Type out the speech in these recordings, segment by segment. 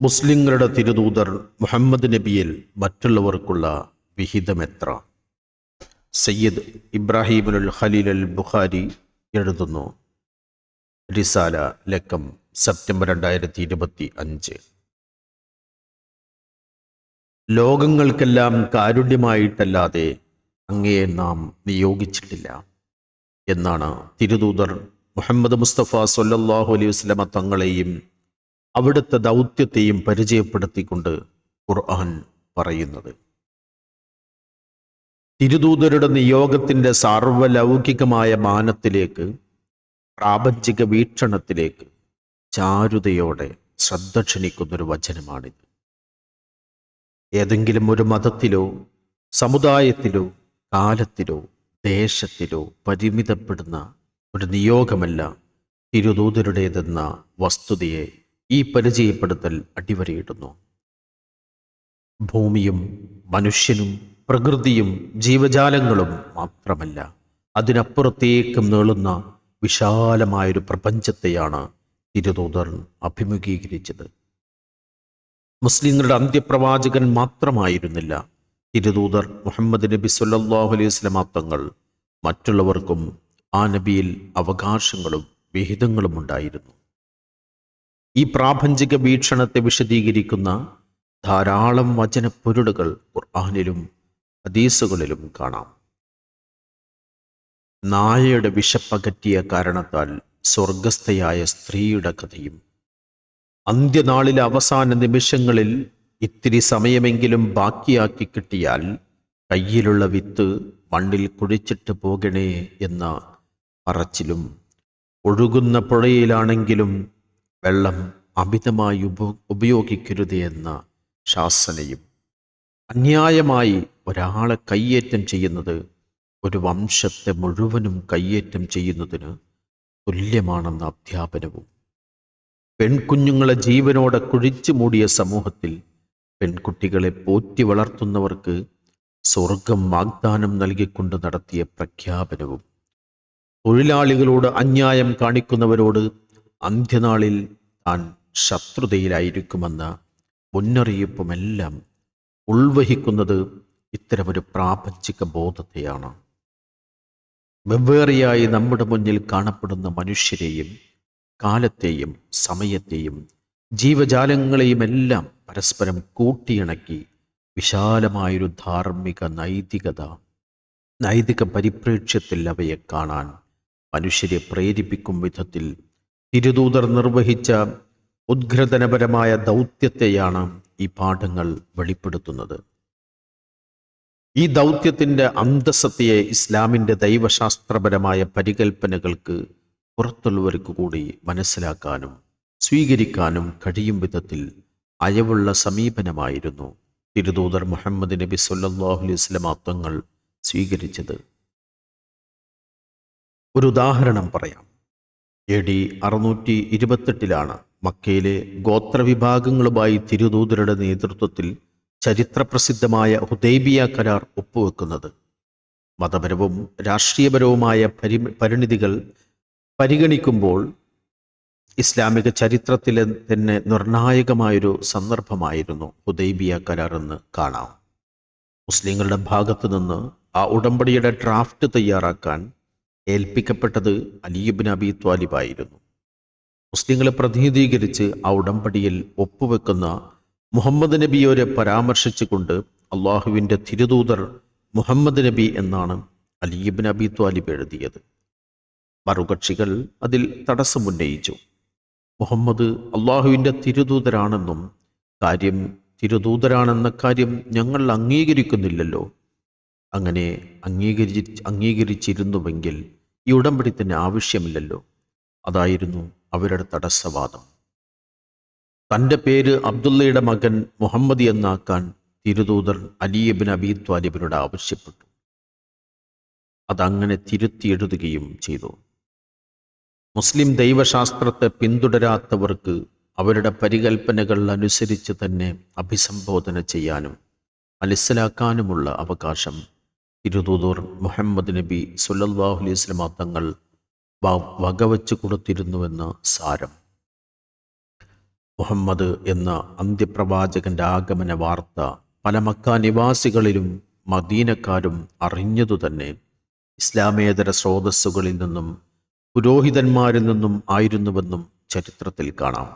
മുസ്ലിങ്ങളുടെ തിരുദൂതർ മുഹമ്മദ് നബിയിൽ മറ്റുള്ളവർക്കുള്ള വിഹിതമെത്ര? സയ്യിദ് ഇബ്രാഹിമുൽ ഖലീൽ അൽ ബുഖാരി എഴുതുന്നു. റിസാല ലക്കം സെപ്റ്റംബർ രണ്ടായിരത്തി ഇരുപത്തി അഞ്ച് ലോകങ്ങൾക്കെല്ലാം കാരുണ്യമായിട്ടല്ലാതെ അങ്ങയെ നാം നിയോഗിച്ചിട്ടില്ല എന്നാണ് തിരുദൂതർ മുഹമ്മദ് മുസ്തഫ സൊല്ലാഹു അലൈഹി വസ്ലമ തങ്ങളെയും അവിടുത്തെ ദൗത്യത്തെയും പരിചയപ്പെടുത്തിക്കൊണ്ട് ഖുർആൻ പറയുന്നത്. തിരുദൂതരുടെ നിയോഗത്തിന്റെ സാർവലൗകികമായ മാനത്തിലേക്ക് പ്രാപഞ്ചിക വീക്ഷണത്തിലേക്ക് ചാരുതയോടെ ശ്രദ്ധ ക്ഷണിക്കുന്നൊരു വചനമാണിത്. ഏതെങ്കിലും ഒരു മതത്തിലോ സമുദായത്തിലോ കാലത്തിലോ ദേശത്തിലോ പരിമിതപ്പെടുന്ന ഒരു നിയോഗമല്ല തിരുദൂതരുടേതെന്ന വസ്തുതയെ ഈ പരിചയപ്പെടുത്തൽ അടിവരയിടുന്നു. ഭൂമിയും മനുഷ്യനും പ്രകൃതിയും ജീവജാലങ്ങളും മാത്രമല്ല അതിനപ്പുറത്തേക്കും നീളുന്ന വിശാലമായൊരു പ്രപഞ്ചത്തെയാണ് തിരുതൂതർ അഭിമുഖീകരിച്ചത്. മുസ്ലിങ്ങളുടെ അന്ത്യപ്രവാചകൻ മാത്രമായിരുന്നില്ല. തിരുതൂതർ മുഹമ്മദ് നബി സല്ലാഹു അലൈഹി സ്വലമാ തങ്ങൾ മറ്റുള്ളവർക്കും ആ നബിയിൽ അവകാശങ്ങളും വിഹിതങ്ങളും ഉണ്ടായിരുന്നു ഈ പ്രാപഞ്ചിക വീക്ഷണത്തെ വിശദീകരിക്കുന്ന ധാരാളം വചനപ്പൊരുളുകൾ ഖുർആാനിലും ഹദീസുകളിലും കാണാം. നായയുടെ വിശപ്പകറ്റിയ കാരണത്താൽ സ്വർഗസ്ഥയായ സ്ത്രീയുടെ കഥയും അന്ത്യനാളിലെ അവസാന നിമിഷങ്ങളിൽ ഇത്തിരി സമയമെങ്കിലും ബാക്കിയാക്കി കിട്ടിയാൽ കയ്യിലുള്ള വിത്ത് മണ്ണിൽ കുഴിച്ചിട്ട് പോകണേ എന്ന പറച്ചിലും ഒഴുകുന്ന പുഴയിലാണെങ്കിലും വെള്ളം അമിതമായി ഉപ ഉപയോഗിക്കരുത് എന്ന ശാസനയും അന്യായമായി ഒരാളെ കയ്യേറ്റം ചെയ്യുന്നത് ഒരു വംശത്തെ മുഴുവനും കയ്യേറ്റം ചെയ്യുന്നതിന് തുല്യമാണെന്ന അധ്യാപനവും പെൺകുഞ്ഞുങ്ങളെ ജീവനോടെ കുഴിച്ചു മൂടിയ സമൂഹത്തിൽ പെൺകുട്ടികളെ പോറ്റി വളർത്തുന്നവർക്ക് സ്വർഗം വാഗ്ദാനം നൽകിക്കൊണ്ട് നടത്തിയ പ്രഖ്യാപനവും തൊഴിലാളികളോട് അന്യായം കാണിക്കുന്നവരോട് അന്ത്യനാളിൽ താൻ ശത്രുതയിലായിരിക്കുമെന്ന മുന്നറിയിപ്പുമെല്ലാം ഉൾവഹിക്കുന്നത് ഇത്തരമൊരു പ്രാപഞ്ചിക ബോധത്തെയാണ്. വെവ്വേറെയായി നമ്മുടെ മുന്നിൽ കാണപ്പെടുന്ന മനുഷ്യരെയും കാലത്തെയും സമയത്തെയും ജീവജാലങ്ങളെയുമെല്ലാം പരസ്പരം കൂട്ടിയിണക്കി വിശാലമായൊരു ധാർമ്മിക നൈതികത നൈതിക പരിപ്രേക്ഷ്യത്തിൽ അവയെ കാണാൻ മനുഷ്യരെ പ്രേരിപ്പിക്കും വിധത്തിൽ തിരുദൂതർ നിർവഹിച്ച ഉദ്ഘ്രതനപരമായ ദൗത്യത്തെയാണ് ഈ പാഠങ്ങൾ വെളിപ്പെടുത്തുന്നത്. ഈ ദൗത്യത്തിന്റെ അന്തസത്തയെ ഇസ്ലാമിന്റെ ദൈവശാസ്ത്രപരമായ പരികൽപ്പനകൾക്ക് പുറത്തുള്ളവർക്ക് കൂടി മനസ്സിലാക്കാനും സ്വീകരിക്കാനും കഴിയും വിധത്തിൽ അയവുള്ള സമീപനമായിരുന്നു തിരുദൂതർ മുഹമ്മദ് നബി സല്ലാഹു അലൈഹി സ്വലം തങ്ങൾ സ്വീകരിച്ചത്. ഒരു ഉദാഹരണം പറയാം. എ ഡി അറുന്നൂറ്റി ഇരുപത്തെട്ടിലാണ് മക്കയിലെ ഗോത്രവിഭാഗങ്ങളുമായി തിരുദൂതരുടെ നേതൃത്വത്തിൽ ചരിത്രപ്രസിദ്ധമായ ഹുദൈബിയ കരാർ ഒപ്പുവെക്കുന്നത്. മതപരവും രാഷ്ട്രീയപരവുമായ പരി പരിണിതികൾ പരിഗണിക്കുമ്പോൾ ഇസ്ലാമിക ചരിത്രത്തിലെ തന്നെ നിർണായകമായൊരു സന്ദർഭമായിരുന്നു ഹുദൈബിയ കരാർ എന്ന് കാണാം. മുസ്ലിങ്ങളുടെ ഭാഗത്തു നിന്ന് ആ ഉടമ്പടിയുടെ ഡ്രാഫ്റ്റ് തയ്യാറാക്കാൻ ഏൽപ്പിക്കപ്പെട്ടത് അലിയുബിൻ അബി ത്വാലിബായിരുന്നു. മുസ്ലിങ്ങളെ പ്രതിനിധീകരിച്ച് ആ ഉടമ്പടിയിൽ ഒപ്പുവെക്കുന്ന മുഹമ്മദ് നബിയോരെ പരാമർശിച്ചുകൊണ്ട് അള്ളാഹുവിന്റെ തിരുദൂതർ മുഹമ്മദ് നബി എന്നാണ് അലിയിബിൻ അബി ത്വാലിബ് എഴുതിയത്. മറുകക്ഷികൾ അതിൽ തടസ്സമുന്നയിച്ചു മുഹമ്മദ് അള്ളാഹുവിന്റെ തിരുദൂതരാണെന്നും കാര്യം തിരുദൂതരാണെന്ന കാര്യം ഞങ്ങൾ അംഗീകരിക്കുന്നില്ലല്ലോ. അങ്ങനെ അംഗീകരി അംഗീകരിച്ചിരുന്നുവെങ്കിൽ ഈ ഉടമ്പടി തന്നെ ആവശ്യമില്ലല്ലോ. അതായിരുന്നു അവരുടെ തടസ്സവാദം. തന്റെ പേര് അബ്ദുള്ളയുടെ മകൻ മുഹമ്മദ് എന്നാക്കാൻ തിരുദൂതർ അലിയബിൻ അബി ത്വാലിബിനോട് ആവശ്യപ്പെട്ടു. അതങ്ങനെ തിരുത്തി എഴുതുകയും ചെയ്തു. മുസ്ലിം ദൈവശാസ്ത്രത്തെ പിന്തുടരാത്തവർക്ക് അവരുടെ പരികൽപ്പനകൾ അനുസരിച്ച് തന്നെ അഭിസംബോധന ചെയ്യാനും മനസ്സിലാക്കാനുമുള്ള അവകാശം തിരുദൂതൂർ മുഹമ്മദ് നബി സുല്ലാഹു അലൈഹി സ്വലമ തങ്ങൾ വകവച്ച് കൊടുത്തിരുന്നുവെന്ന് സാരം. മുഹമ്മദ് എന്ന അന്ത്യപ്രവാചകന്റെ ആഗമന വാർത്ത പല മക്ക നിവാസികളിലും മദീനക്കാരും അറിഞ്ഞതുതന്നെ ഇസ്ലാമേതര സ്രോതസ്സുകളിൽ നിന്നും പുരോഹിതന്മാരിൽ നിന്നും ആയിരുന്നുവെന്നും ചരിത്രത്തിൽ കാണാം.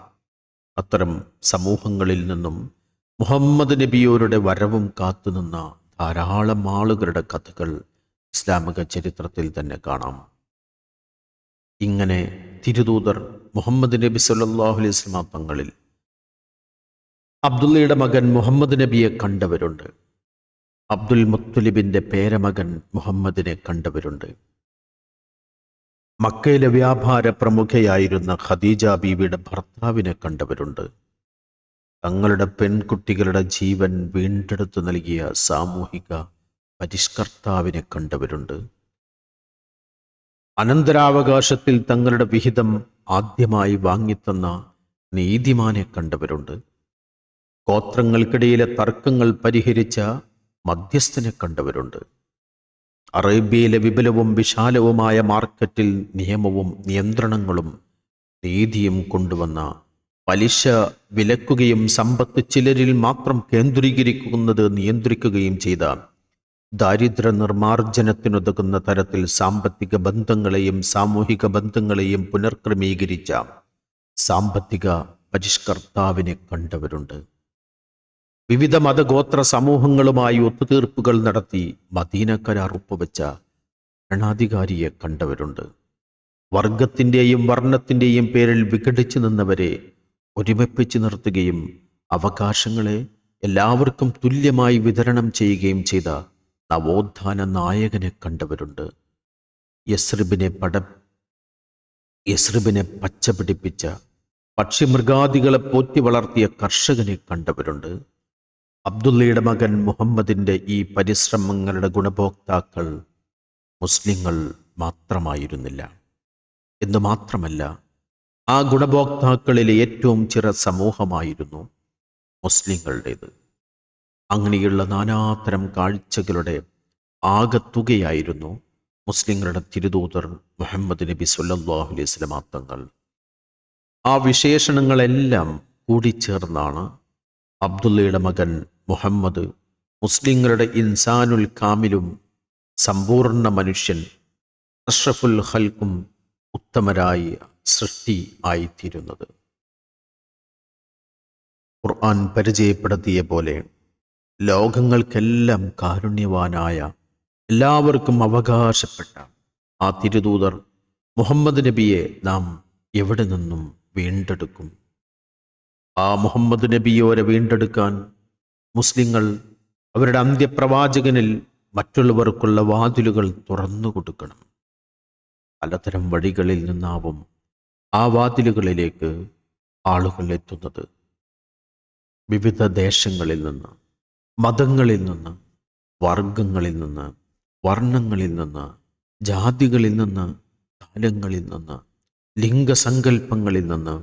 അത്തരം സമൂഹങ്ങളിൽ നിന്നും മുഹമ്മദ് നബിയോരുടെ വരവും കാത്തുനിന്ന ധാരാളം ആളുകളുടെ കഥകൾ ഇസ്ലാമിക ചരിത്രത്തിൽ തന്നെ കാണാം. ഇങ്ങനെ തിരുദൂതർ മുഹമ്മദ് നബി സല്ലാഹു അലൈഹി വസല്ലമ തങ്ങളിൽ അബ്ദുള്ളയുടെ മകൻ മുഹമ്മദ് നബിയെ കണ്ടവരുണ്ട്. അബ്ദുൽ മുത്തുലിബിന്റെ പേരമകൻ മുഹമ്മദിനെ കണ്ടവരുണ്ട്. മക്കയിലെ വ്യാപാര പ്രമുഖയായിരുന്ന ഖദീജ ബീവിയുടെ ഭർത്താവിനെ കണ്ടവരുണ്ട്. തങ്ങളുടെ പെൺകുട്ടികളുടെ ജീവൻ വീണ്ടെടുത്തു നൽകിയ സാമൂഹിക പരിഷ്കർത്താവിനെ കണ്ടവരുണ്ട്. അനന്തരാവകാശത്തിൽ തങ്ങളുടെ വിഹിതം ആദ്യമായി വാങ്ങിത്തന്ന നീതിമാനെ കണ്ടവരുണ്ട്. ഗോത്രങ്ങൾക്കിടയിലെ തർക്കങ്ങൾ പരിഹരിച്ച മധ്യസ്ഥനെ കണ്ടവരുണ്ട്. അറേബ്യയിലെ വിപുലവും വിശാലവുമായ മാർക്കറ്റിൽ നിയമവും നിയന്ത്രണങ്ങളും നീതിയും കൊണ്ടുവന്ന പലിശ വിലക്കുകയും സമ്പത്ത് ചിലരിൽ മാത്രം കേന്ദ്രീകരിക്കുന്നത് നിയന്ത്രിക്കുകയും ചെയ്ത ദാരിദ്ര്യ നിർമാർജനത്തിനുതകുന്ന തരത്തിൽ സാമ്പത്തിക ബന്ധങ്ങളെയും സാമൂഹിക ബന്ധങ്ങളെയും പുനർക്രമീകരിച്ച സാമ്പത്തിക പരിഷ്കർത്താവിനെ കണ്ടവരുണ്ട്. വിവിധ മതഗോത്ര സമൂഹങ്ങളുമായി ഒത്തുതീർപ്പുകൾ നടത്തി മദീന കരാർ ഒപ്പുവെച്ച ഭരണാധികാരിയെ കണ്ടവരുണ്ട്. വർഗത്തിന്റെയും വർണത്തിന്റെയും പേരിൽ വിഘടിച്ചു നിന്നവരെ ഒരുമിപ്പിച്ച് നിർത്തുകയും അവകാശങ്ങളെ എല്ലാവർക്കും തുല്യമായി വിതരണം ചെയ്യുകയും ചെയ്ത നവോത്ഥാന നായകനെ കണ്ടവരുണ്ട്. യസ്രിബിനെ പട യസ്രിബിനെ പച്ചപിടിപ്പിച്ച പക്ഷിമൃഗാദികളെ പോറ്റി വളർത്തിയ കർഷകനെ കണ്ടവരുണ്ട്. അബ്ദുള്ളയുടെ മകൻ മുഹമ്മദിന്റെ ഈ പരിശ്രമങ്ങളുടെ ഗുണഭോക്താക്കൾ മുസ്ലിങ്ങൾ മാത്രമായിരുന്നില്ല. എന്നു മാത്രമല്ല ആ ഗുണഭോക്താക്കളിലെ ഏറ്റവും ചിറ സമൂഹമായിരുന്നു മുസ്ലിങ്ങളുടേത്. അങ്ങനെയുള്ള നാനാതരം കാഴ്ചകളുടെ ആകത്തുകയായിരുന്നു മുസ്ലിങ്ങളുടെ തിരുദൂതർ മുഹമ്മദ് നബി സല്ലല്ലാഹു അലൈഹി ആ വിശേഷണങ്ങളെല്ലാം കൂടിച്ചേർന്നാണ് അബ്ദുള്ളയുടെ മകൻ മുഹമ്മദ് മുസ്ലിങ്ങളുടെ ഇൻസാനുൽ കാമിലും സമ്പൂർണ മനുഷ്യൻ അഷ്റഫുൽ ഹൽക്കും ഉത്തമരായി സൃഷ്ടി ആയിത്തീരുന്നത് ഖുർആൻ പരിചയപ്പെടുത്തിയ പോലെ ലോകങ്ങൾക്കെല്ലാം കാരുണ്യവാനായ എല്ലാവർക്കും അവകാശപ്പെട്ട ആ തിരുദൂതർ മുഹമ്മദ് നബിയെ നാം എവിടെ നിന്നും വീണ്ടെടുക്കും? ആ മുഹമ്മദ് നബിയോരെ വീണ്ടെടുക്കാൻ മുസ്ലിങ്ങൾ അവരുടെ അന്ത്യപ്രവാചകനിൽ മറ്റുള്ളവർക്കുള്ള വാതിലുകൾ തുറന്നു കൊടുക്കണം പലതരം വഴികളിൽ നിന്നാവും ആ വാതിലുകളിലേക്ക് ആളുകൾ എത്തുന്നത്. വിവിധ ദേശങ്ങളിൽ നിന്ന് മതങ്ങളിൽ നിന്ന് വർഗങ്ങളിൽ നിന്ന് വർണങ്ങളിൽ നിന്ന് ജാതികളിൽ നിന്ന് കാലങ്ങളിൽ നിന്ന് ലിംഗസങ്കല്പങ്ങളിൽ നിന്ന്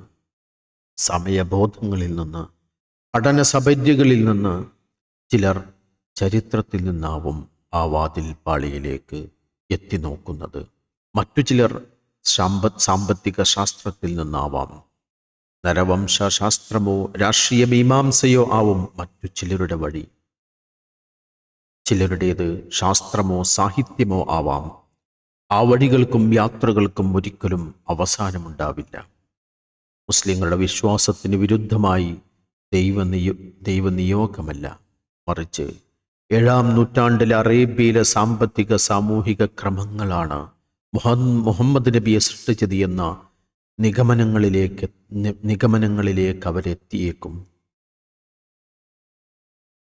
സമയബോധങ്ങളിൽ നിന്ന് പഠന സപര്യകളിൽ നിന്ന് ചിലർ ചരിത്രത്തിൽ നിന്നാവും ആ വാതിൽ പാളിയിലേക്ക് എത്തി നോക്കുന്നത്. മറ്റു ചിലർ സാമ്പ സാമ്പത്തിക ശാസ്ത്രത്തിൽ നിന്നാവാം. നരവംശ ശാസ്ത്രമോ രാഷ്ട്രീയ മീമാംസയോ ആവും മറ്റു ചിലരുടെ വഴി. ചിലരുടേത് ശാസ്ത്രമോ സാഹിത്യമോ ആവാം. ആ വഴികൾക്കും യാത്രകൾക്കും ഒരിക്കലും അവസാനമുണ്ടാവില്ല. മുസ്ലിങ്ങളുടെ വിശ്വാസത്തിന് വിരുദ്ധമായി ദൈവനിയോ ദൈവനിയോഗമല്ല മറിച്ച് ഏഴാം നൂറ്റാണ്ടിലെ അറേബ്യയിലെ സാമ്പത്തിക സാമൂഹിക ക്രമങ്ങളാണ് മുഹമ്മദ് നബിയെ സൃഷ്ടിച്ചത് എന്ന നിഗമനങ്ങളിലേക്ക് നിഗമനങ്ങളിലേക്ക് അവരെത്തിയേക്കും.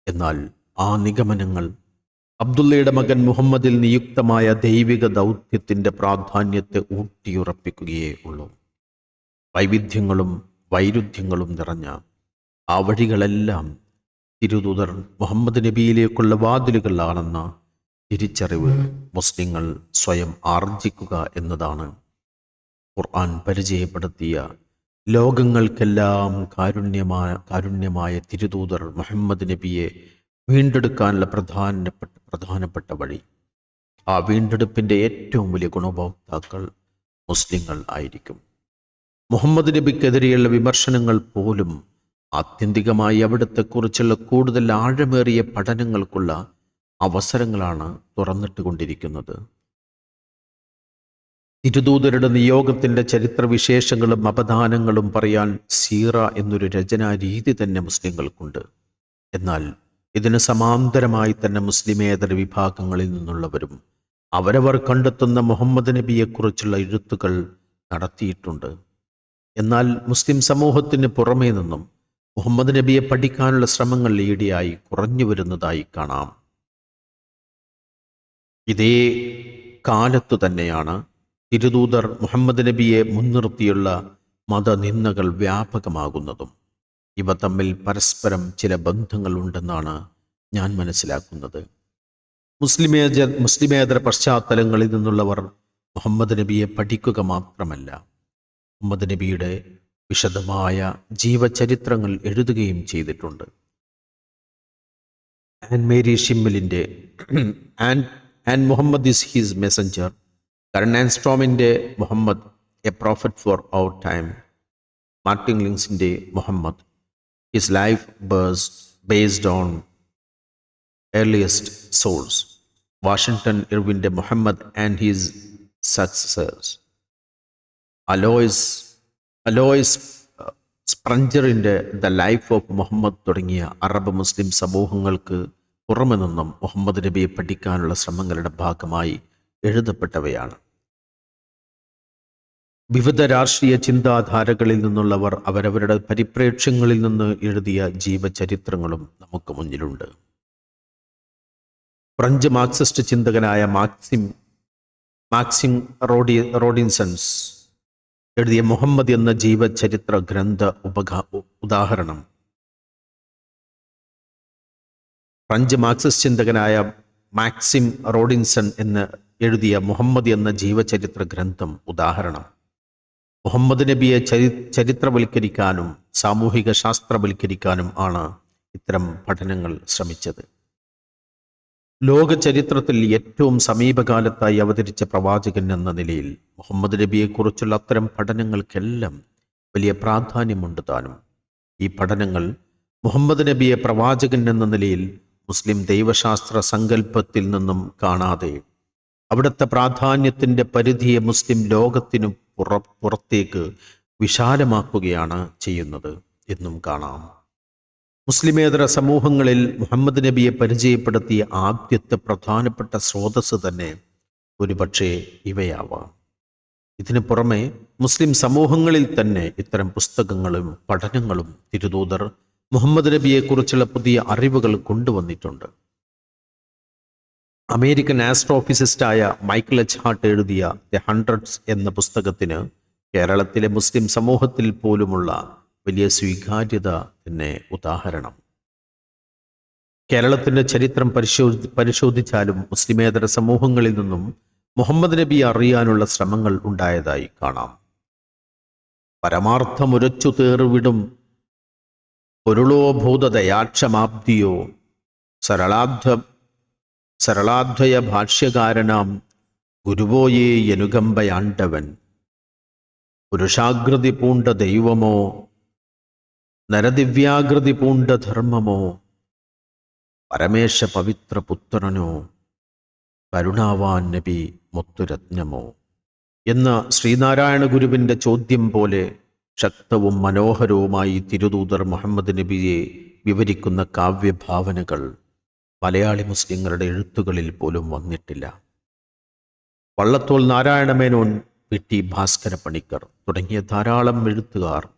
എന്നാൽ ആ നിഗമനങ്ങൾ അബ്ദുള്ളയുടെ മകൻ മുഹമ്മദിൽ നിയുക്തമായ ദൈവിക ദൗത്യത്തിന്റെ പ്രാധാന്യത്തെ ഊട്ടിയുറപ്പിക്കുകയേ ഉള്ളൂ. വൈവിധ്യങ്ങളും വൈരുദ്ധ്യങ്ങളും നിറഞ്ഞ ആ വഴികളെല്ലാം തിരുതുതർ മുഹമ്മദ് നബിയിലേക്കുള്ള വാതിലുകളാണെന്ന തിരിച്ചറിവ് മുസ്ലിങ്ങൾ സ്വയം ആർജിക്കുക എന്നതാണ്. ഖുർആൻ പരിചയപ്പെടുത്തിയ ലോകങ്ങൾക്കെല്ലാം കാരുണ്യമായ കാരുണ്യമായ തിരുതൂതർ മുഹമ്മദ് നബിയെ വീണ്ടെടുക്കാനുള്ള പ്രധാനപ്പെട്ട പ്രധാനപ്പെട്ട വഴി. ആ വീണ്ടെടുപ്പിന്റെ ഏറ്റവും വലിയ ഗുണഭോക്താക്കൾ മുസ്ലിങ്ങൾ ആയിരിക്കും. മുഹമ്മദ് നബിക്കെതിരെയുള്ള വിമർശനങ്ങൾ പോലും ആത്യന്തികമായി അവിടത്തെക്കുറിച്ചുള്ള കൂടുതൽ ആഴമേറിയ പഠനങ്ങൾക്കുള്ള അവസരങ്ങളാണ് തുറന്നിട്ടുകൊണ്ടിരിക്കുന്നത്. തിരുദൂതരുടെ നിയോഗത്തിന്റെ ചരിത്രവിശേഷങ്ങളും അപദാനങ്ങളും പറയാൻ സീറ എന്നൊരു രചനാ രീതി തന്നെ മുസ്ലിങ്ങൾക്കുണ്ട്. എന്നാൽ ഇതിന് സമാന്തരമായി തന്നെ മുസ്ലിമേതര വിഭാഗങ്ങളിൽ നിന്നുള്ളവരും അവരവർ കണ്ടെത്തുന്ന മുഹമ്മദ് നബിയെക്കുറിച്ചുള്ള എഴുത്തുകൾ നടത്തിയിട്ടുണ്ട്. എന്നാൽ മുസ്ലിം സമൂഹത്തിന് പുറമേ നിന്നും മുഹമ്മദ് നബിയെ പഠിക്കാനുള്ള ശ്രമങ്ങൾ ഈടെയായി കുറഞ്ഞു വരുന്നതായി കാണാം. ഇതേ കാലത്തു തന്നെയാണ് തിരുദൂതർ മുഹമ്മദ് നബിയെ മുൻനിർത്തിയുള്ള മതനിന്ദകൾ വ്യാപകമാകുന്നതും. ഇവ തമ്മിൽ പരസ്പരം ചില ബന്ധങ്ങൾ ഉണ്ടെന്നാണ് ഞാൻ മനസ്സിലാക്കുന്നത്. മുസ്ലിമേജ മുസ്ലിമേതര പശ്ചാത്തലങ്ങളിൽ നിന്നുള്ളവർ മുഹമ്മദ് നബിയെ പഠിക്കുക മാത്രമല്ല മുഹമ്മദ് നബിയുടെ വിശദമായ ജീവചരിത്രങ്ങൾ എഴുതുകയും ചെയ്തിട്ടുണ്ട്. And Mary ഷിമ്മലിന്റെ and and Muhammad is his messenger Karen സ്ട്രോമിൻ്റെ Muhammad a prophet for our time Martin ലിങ്സിൻ്റെ Muhammad his life birds based on earliest sources Washington ഇർവിൻ്റെ Muhammad and his successors Aloys Aloys സ്പ്രഞ്ചറിൻ്റെ the life of Muhammad തുടങ്ങിയ Arab മുസ്ലിം സമൂഹങ്ങൾക്ക് പുറമെ നിന്നും മുഹമ്മദ് നബിയെ പഠിക്കാനുള്ള ശ്രമങ്ങളുടെ ഭാഗമായി എഴുതപ്പെട്ടവയാണ്. വിവിധ രാഷ്ട്രീയ ചിന്താധാരകളിൽ നിന്നുള്ളവർ അവരവരുടെ പരിപ്രേക്ഷ്യങ്ങളിൽ നിന്ന് എഴുതിയ ജീവചരിത്രങ്ങളും നമുക്ക് മുന്നിലുണ്ട്. ഫ്രഞ്ച് മാർക്സിസ്റ്റ് ചിന്തകനായ മാക്സിം മാക്സിം റോഡി റോഡിൻസൺസ് എഴുതിയ മുഹമ്മദ് എന്ന ജീവചരിത്ര ഗ്രന്ഥ ഉപഗാ ഉദാഹരണം. ഫ്രഞ്ച് മാർക്സിസ്റ്റ് ചിന്തകനായ മാക്സിം റോഡിൻസൺ എന്ന് എഴുതിയ മുഹമ്മദ് എന്ന ജീവചരിത്ര ഗ്രന്ഥം ഉദാഹരണം. മുഹമ്മദ് നബിയെ ചരി ചരിത്രവൽക്കരിക്കാനും സാമൂഹിക ശാസ്ത്രവൽക്കരിക്കാനും ആണ് ഇത്തരം പഠനങ്ങൾ ശ്രമിച്ചത്. ലോക ചരിത്രത്തിൽ ഏറ്റവും സമീപകാലത്തായി അവതരിച്ച പ്രവാചകൻ എന്ന നിലയിൽ മുഹമ്മദ് നബിയെക്കുറിച്ചുള്ള അത്തരം പഠനങ്ങൾക്കെല്ലാം വലിയ പ്രാധാന്യമുണ്ട് താനും. ഈ പഠനങ്ങൾ മുഹമ്മദ് നബിയെ പ്രവാചകൻ എന്ന നിലയിൽ മുസ്ലിം ദൈവശാസ്ത്ര സങ്കല്പത്തിൽ നിന്നും കാണാതെ അവിടുത്തെ പ്രാധാന്യത്തിന്റെ പരിധിയെ മുസ്ലിം ലോകത്തിനു പുറ പുറത്തേക്ക് വിശാലമാക്കുകയാണ് ചെയ്യുന്നത് എന്നും കാണാം. മുസ്ലിമേതര സമൂഹങ്ങളിൽ മുഹമ്മദ് നബിയെ പരിചയപ്പെടുത്തിയ ആദ്യത്തെ പ്രധാനപ്പെട്ട സ്രോതസ് തന്നെ ഒരുപക്ഷെ ഇവയാവാം. ഇതിനു പുറമെ മുസ്ലിം സമൂഹങ്ങളിൽ തന്നെ ഇത്തരം പുസ്തകങ്ങളും പഠനങ്ങളും തിരുദൂതർ മുഹമ്മദ് നബിയെക്കുറിച്ചുള്ള പുതിയ അറിവുകൾ കൊണ്ടുവന്നിട്ടുണ്ട്. അമേരിക്കൻ ആസ്ട്രോഫിസിസ്റ്റായ മൈക്കിൾ എച്ച്. ഹാർട്ട് എഴുതിയ ദി ഹൺഡ്രഡ്സ് എന്ന പുസ്തകത്തിന് കേരളത്തിലെ മുസ്ലിം സമൂഹത്തിൽ പോലുമുള്ള വലിയ സ്വീകാര്യത തന്നെ ഉദാഹരണം. കേരളത്തിന്റെ ചരിത്രം പരിശോധി പരിശോധിച്ചാലും മുസ്ലിമേതര സമൂഹങ്ങളിൽ നിന്നും മുഹമ്മദ് നബി അറിയാനുള്ള ശ്രമങ്ങൾ ഉണ്ടായതായി കാണാം. പരമാർത്ഥം ഉരച്ചു തേറുവിടും പൊരുളോ സരളാധ സരളാബ്ധ സരളാദ്വയ ഭാഷ്യകാരനാം ഗുരുവോയേ യനുകമ്പയാണ്ടവൻ. പുരുഷാകൃതി പൂണ്ട ദൈവമോ നരദിവ്യാകൃതി പൂണ്ട ധർമ്മമോ പരമേശ പവിത്ര പുത്രനോ കരുണാവാൻ നബി മുത്തുരത്നമോ. എന്ന ശ്രീനാരായണ ഗുരുവിന്റെ ചോദ്യം പോലെ ശക്തവും മനോഹരവുമായി തിരുദൂതർ മുഹമ്മദ് നബിയെ വിവരിക്കുന്ന കാവ്യഭാവനകൾ മലയാളി മുസ്ലിങ്ങളുടെ എഴുത്തുകളിൽ പോലും വന്നിട്ടില്ല. വള്ളത്തോൾ നാരായണമേനോൻ പി ടി ഭാസ്കര പണിക്കർ തുടങ്ങിയ ധാരാളം എഴുത്തുകാർ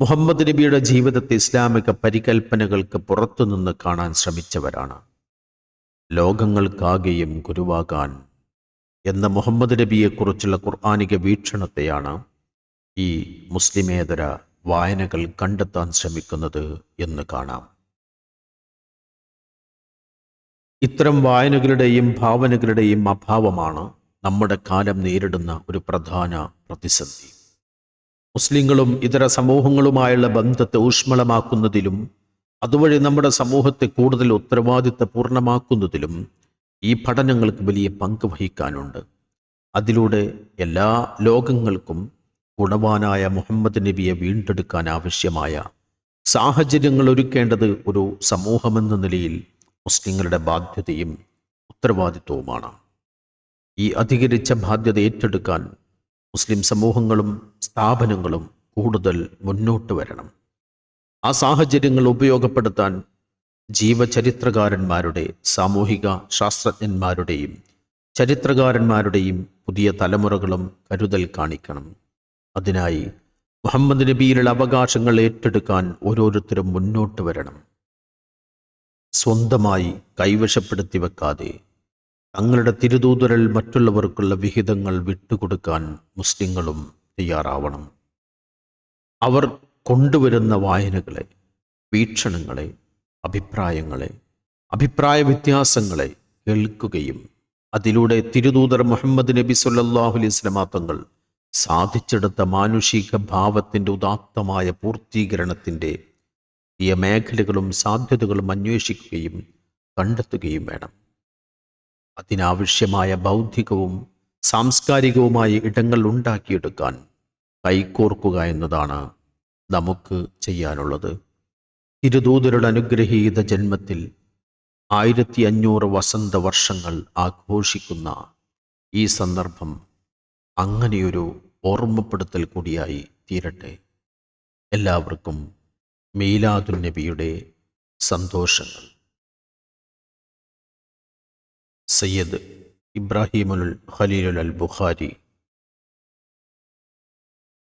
മുഹമ്മദ് നബിയുടെ ജീവിതത്തെ ഇസ്ലാമിക പരികൽപ്പനകൾക്ക് പുറത്തുനിന്ന് കാണാൻ ശ്രമിച്ചവരാണ്. ലോകങ്ങൾക്കാകെയും ഗുരുവാകാൻ എന്ന മുഹമ്മദ് നബിയെക്കുറിച്ചുള്ള ഖുർആാനിക വീക്ഷണത്തെയാണ് ഈ മുസ്ലിമേതര വായനകൾ കണ്ടെത്താൻ ശ്രമിക്കുന്നത് എന്ന് കാണാം. ഇത്തരം വായനകളുടെയും ഭാവനകളുടെയും അഭാവമാണ് നമ്മുടെ കാലം നേരിടുന്ന ഒരു പ്രധാന പ്രതിസന്ധി. മുസ്ലിങ്ങളും ഇതര സമൂഹങ്ങളുമായുള്ള ബന്ധത്തെ ഊഷ്മളമാക്കുന്നതിലും അതുവഴി നമ്മുടെ സമൂഹത്തെ കൂടുതൽ ഉത്തരവാദിത്തപൂർണമാക്കുന്നതിലും ഈ പഠനങ്ങൾക്ക് വലിയ പങ്ക് വഹിക്കാനുണ്ട്. അതിലൂടെ എല്ലാ ലോകങ്ങൾക്കും ഗുണവാനായ മുഹമ്മദ് നബിയെ വീണ്ടെടുക്കാൻ ആവശ്യമായ സാഹചര്യങ്ങൾ ഒരുക്കേണ്ടത് ഒരു സമൂഹമെന്ന നിലയിൽ മുസ്ലിങ്ങളുടെ ബാധ്യതയും ഉത്തരവാദിത്വവുമാണ്. ഈ അധികരിച്ച ബാധ്യത ഏറ്റെടുക്കാൻ മുസ്ലിം സമൂഹങ്ങളും സ്ഥാപനങ്ങളും കൂടുതൽ മുന്നോട്ട് വരണം. ആ സാഹചര്യങ്ങൾ ഉപയോഗപ്പെടുത്താൻ ജീവചരിത്രകാരന്മാരുടെ സാമൂഹിക ശാസ്ത്രജ്ഞന്മാരുടെയും ചരിത്രകാരന്മാരുടെയും പുതിയ തലമുറകളും കരുതൽ കാണിക്കണം. അതിനായി മുഹമ്മദ് നബിയിലുള്ള അവകാശങ്ങൾ ഏറ്റെടുക്കാൻ ഓരോരുത്തരും മുന്നോട്ട് വരണം. സ്വന്തമായി കൈവശപ്പെടുത്തി വെക്കാതെ തങ്ങളുടെ തിരുതൂതരൽ മറ്റുള്ളവർക്കുള്ള വിഹിതങ്ങൾ വിട്ടുകൊടുക്കാൻ മുസ്ലിങ്ങളും തയ്യാറാവണം. അവർ കൊണ്ടുവരുന്ന വായനകളെ വീക്ഷണങ്ങളെ അഭിപ്രായങ്ങളെ അഭിപ്രായ വ്യത്യാസങ്ങളെ കേൾക്കുകയും അതിലൂടെ തിരുദൂതർ മുഹമ്മദ് നബി സുല്ലാഹുലി അലൈഹി തങ്ങൾ സാധിച്ചെടുത്ത മാനുഷിക ഭാവത്തിന്റെ ഉദാത്തമായ പൂർത്തീകരണത്തിന്റെ ഈ മേഖലകളും സാധ്യതകളും അന്വേഷിക്കുകയും കണ്ടെത്തുകയും വേണം. അതിനാവശ്യമായ ബൗദ്ധികവും സാംസ്കാരികവുമായ ഇടങ്ങൾ ഉണ്ടാക്കിയെടുക്കാൻ കൈകോർക്കുക എന്നതാണ് നമുക്ക് ചെയ്യാനുള്ളത്. തിരുദൂതരുടെ അനുഗ്രഹീത ജന്മത്തിൽ ആയിരത്തി അഞ്ഞൂറ് വസന്ത വർഷങ്ങൾ ആഘോഷിക്കുന്ന ഈ സന്ദർഭം അങ്ങനെയൊരു ഓർമ്മപ്പെടുത്തൽ കൂടിയായി തീരട്ടെ. എല്ലാവർക്കും മീലാദുൻ നബിയുടെ സന്തോഷങ്ങൾ. സയ്യദ് ഇബ്രാഹിമുൽ ഖലീലുൽ അൽ ബുഖാരി